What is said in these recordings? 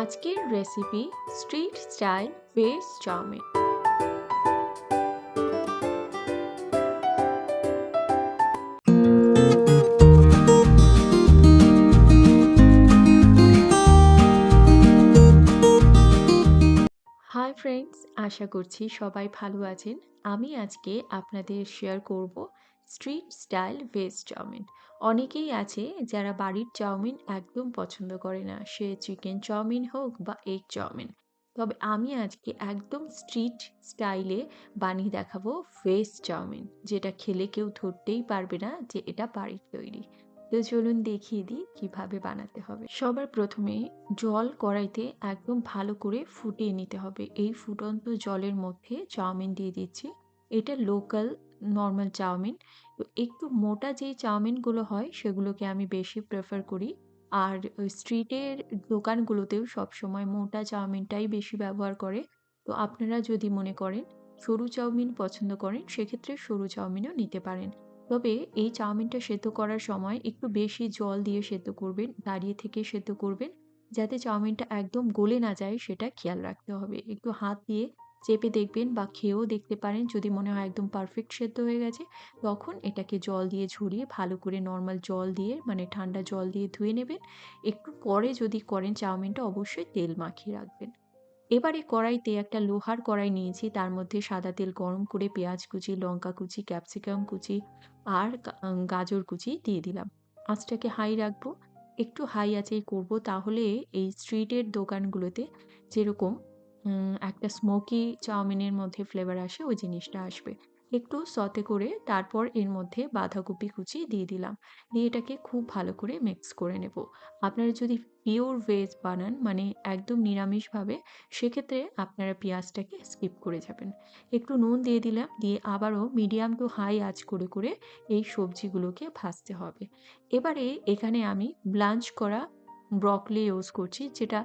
আজকের recipe street style veg chow mein. Hi friends আশা করছি সবাই ভালো আছেন। আমি আজকে আপনাদের শেয়ার করব স্ট্রিট স্টাইল ভেজ চাউমিন অনেকেই আছে যারা বাড়ির চাউমিন একদম পছন্দ করে না। সে চিকেন চাউমিন হোক বা এগ চাউমিন তবে আমি আজকে একদম স্ট্রিট স্টাইলে বানিয়ে দেখাবো ভেজ চাউমিন যেটা খেলে কেউ ধরতেই পারবে না যে এটা বাড়ির তৈরি। তো চলুন দেখিয়ে দিই কীভাবে বানাতে হবে। সবার প্রথমে জল কড়াইতে একদম ভালো করে ফুটিয়ে নিতে হবে। এই ফুটন্ত জলের মধ্যে চাউমিন দিয়ে দিচ্ছি। এটা লোকাল নর্মাল চাউমিন। তো একটু মোটা যেই চাউমিনগুলো হয়, সেগুলোকে আমি বেশি প্রেফার করি। আর স্ট্রিটের দোকানগুলোতেও সবসময় মোটা চাউমিনটাই বেশি ব্যবহার করে। তো আপনারা যদি মনে করেন সরু চাউমিন পছন্দ করেন, সেক্ষেত্রে সরু চাউমিনও নিতে পারেন। তবে এই চাউমিনটা সেদ্ধ করার সময় একটু বেশি জল দিয়ে সেদ্ধ করবেন, দাঁড়িয়ে থেকে সেদ্ধ করবেন, যাতে চাউমিনটা একদম গলে না যায়, সেটা খেয়াল রাখতে হবে। একটু হাত দিয়ে চেপে দেখবেন বা খেয়েও দেখতে পারেন। যদি মনে হয় একদম পারফেক্ট সেদ্ধ হয়ে গেছে, তখন এটাকে জল দিয়ে ঝরিয়ে ভালো করে নর্মাল জল দিয়ে মানে ঠান্ডা জল দিয়ে ধুয়ে নেবেন। একটু পরে যদি করেন চাউমিনটা, অবশ্যই তেল মাখিয়ে রাখবেন। এবারে কড়াইতে একটা লোহার কড়াই নিয়েছি, তার মধ্যে সাদা তেল গরম করে পেঁয়াজ কুচি, লঙ্কা কুচি ক্যাপসিকাম কুচি আর গাজর কুচি দিয়ে দিলাম। আঁচটাকে হাই রাখব। একটু হাই আঁচেই করব, তাহলে এই স্ট্রিটের দোকানগুলোতে যেরকম একটা স্মোকি চাউমিনের মধ্যে ফ্লেভার আসে, ওই জিনিসটা আসবে। একটু সতে করে তারপর এর মধ্যে বাঁধাকপি কুচি দিয়ে দিলাম। দিয়ে এটাকে খুব ভালো করে মিক্স করে নেব। আপনারা যদি পিওর ভেজ বানান মানে একদম নিরামিষভাবে, সেক্ষেত্রে আপনারা পেঁয়াজটাকে স্কিপ করে যাবেন। একটু নুন দিয়ে দিলাম, দিয়ে আবারও মিডিয়াম টু হাই আঁচ করে করে এই সবজিগুলোকে ভাজতে হবে। এবারে এখানে আমি ব্লাঞ্চ করা ব্রকলি ইউজ করছি, যেটা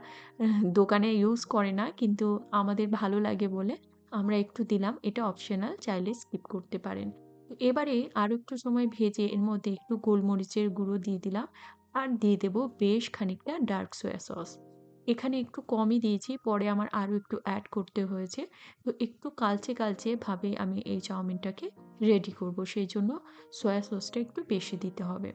দোকানে ইউজ করে না, কিন্তু আমাদের ভালো লাগে বলে আমরা একটু দিলাম। এটা অপশনাল, চাইলে স্কিপ করতে পারেন। এবারে আরও একটু সময় ভেজে এর মধ্যে একটু গোলমরিচের গুঁড়ো দিয়ে দিলাম আর দিয়ে দেবো বেশ খানিকটা ডার্ক সোয়া সস। এখানে একটু কমই দিয়েছি, পরে আমার আরও একটু অ্যাড করতে হয়েছে। তো একটু কালচে কালচে ভাবে আমি এই চাউমিনটাকে রেডি করব, সেই জন্য সয়া সসটা একটু বেশি দিতে হবে।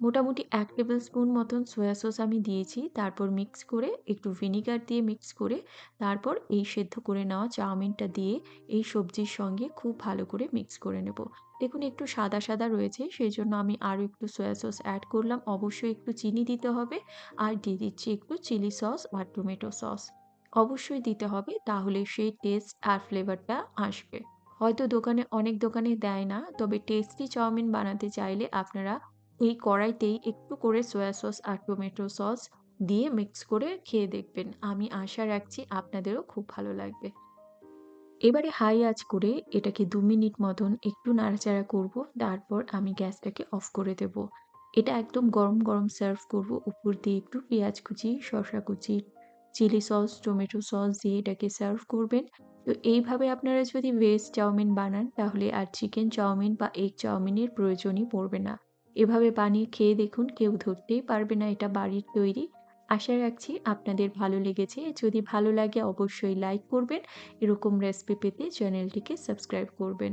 মোটামুটি এক টেবিল স্পুন মতন সয়া সস আমি দিয়েছি। তারপর মিক্স করে একটু ভিনিগার দিয়ে মিক্স করে তারপর এই সেদ্ধ করে নেওয়া চাউমিনটা দিয়ে এই সবজির সঙ্গে খুব ভালো করে মিক্স করে নেব। দেখুন একটু সাদা সাদা রয়েছে, সেই জন্য আমি আরও একটু সয়া সস অ্যাড করলাম। অবশ্যই একটু চিনি দিতে হবে আর দিয়ে দিচ্ছি একটু চিলি সস আর টমেটো সস অবশ্যই দিতে হবে, তাহলে সেই টেস্ট আর ফ্লেভারটা আসবে। হয়তো দোকানে অনেক দোকানে দেয় না, তবে টেস্টি চাউমিন বানাতে চাইলে আপনারা এই কড়াইতেই একটু করে সয়া সস আর টমেটো সস দিয়ে মিক্স করে খেয়ে দেখবেন। আমি আশা রাখছি আপনাদেরও খুব ভালো লাগবে। এবারে হাই আঁচ করে এটাকে দু মিনিট মতন একটু নাড়াচাড়া করব, তারপর আমি গ্যাসটাকে অফ করে দেব। এটা একদম গরম গরম সার্ভ করব, উপর দিয়ে একটু পেঁয়াজ কুচি, শসা কুচি চিলি সস টমেটো সস দিয়ে এটাকে সার্ভ করবেন। তো এইভাবে আপনারা যদি ভেজ চাউমিন বানান, তাহলে আর চিকেন চাউমিন বা এগ চাউমিনের প্রয়োজনই পড়বে না। এভাবে বানিয়ে খেয়ে দেখুন, কেউ ধরতেই পারবে না এটা বাড়ির তৈরি। আশা রাখছি আপনাদের ভালো লেগেছে। যদি ভালো লাগে অবশ্যই লাইক করবেন। এরকম রেসিপি পেতে চ্যানেলটিকে সাবস্ক্রাইব করবেন।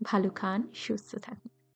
ভালো খান, সুস্থ থাকুন।